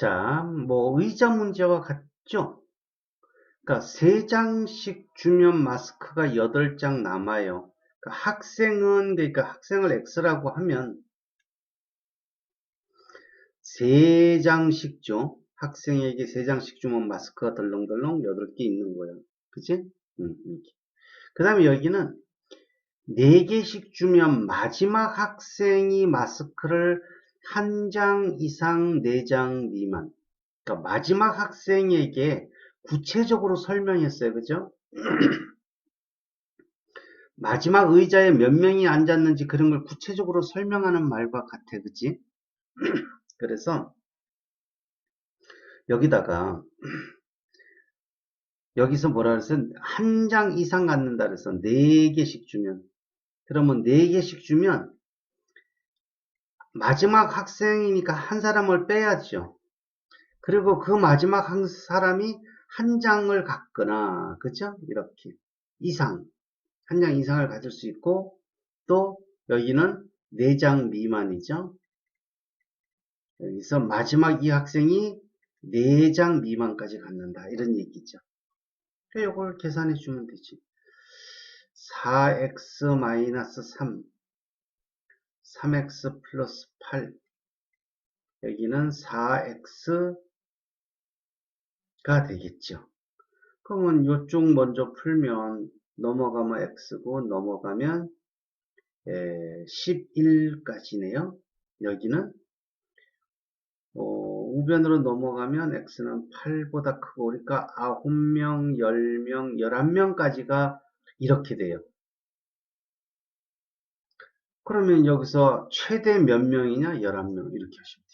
자, 뭐 의자 문제와 같죠? 그러니까 세 장씩 주면 마스크가 8장 남아요. 그러니까 학생은 그러니까 학생을 X라고 하면 세 장씩 줘. 학생에게 세 장씩 주면 마스크가 덜렁덜렁 8개 있는 거예요. 그치? 음, 그 다음에 여기는 4개씩 주면 마지막 학생이 마스크를 한 장 이상 4장 미만. 그러니까 마지막 학생에게 구체적으로 설명했어요. 그죠? 마지막 의자에 몇 명이 앉았는지 그런 걸 구체적으로 설명하는 말과 같아. 그치? 그래서 여기다가 여기서 뭐라 그랬어요? 한장 이상 갖는다 그래서 4개씩 주면 그러면 4개씩 주면 마지막 학생이니까 한 사람을 빼야죠. 그리고 그 마지막 한 사람이 한 장을 갖거나 그죠? 이렇게 이상 한 장 이상을 가질 수 있고 또 여기는 4장 미만이죠. 여기서 마지막 이 학생이 4장 미만까지 갖는다 이런 얘기죠. 이걸 계산해 주면 되지. 4x-3 3x 플러스 8 여기는 4x가 되겠죠. 그러면 이쪽 먼저 풀면 넘어가면 x고 넘어가면 11까지네요. 여기는 어, 우변으로 넘어가면 x는 8보다 크고 그러니까 9명, 10명, 11명까지가 이렇게 돼요. 그러면 여기서 최대 몇 명이냐? 11명 이렇게 돼요.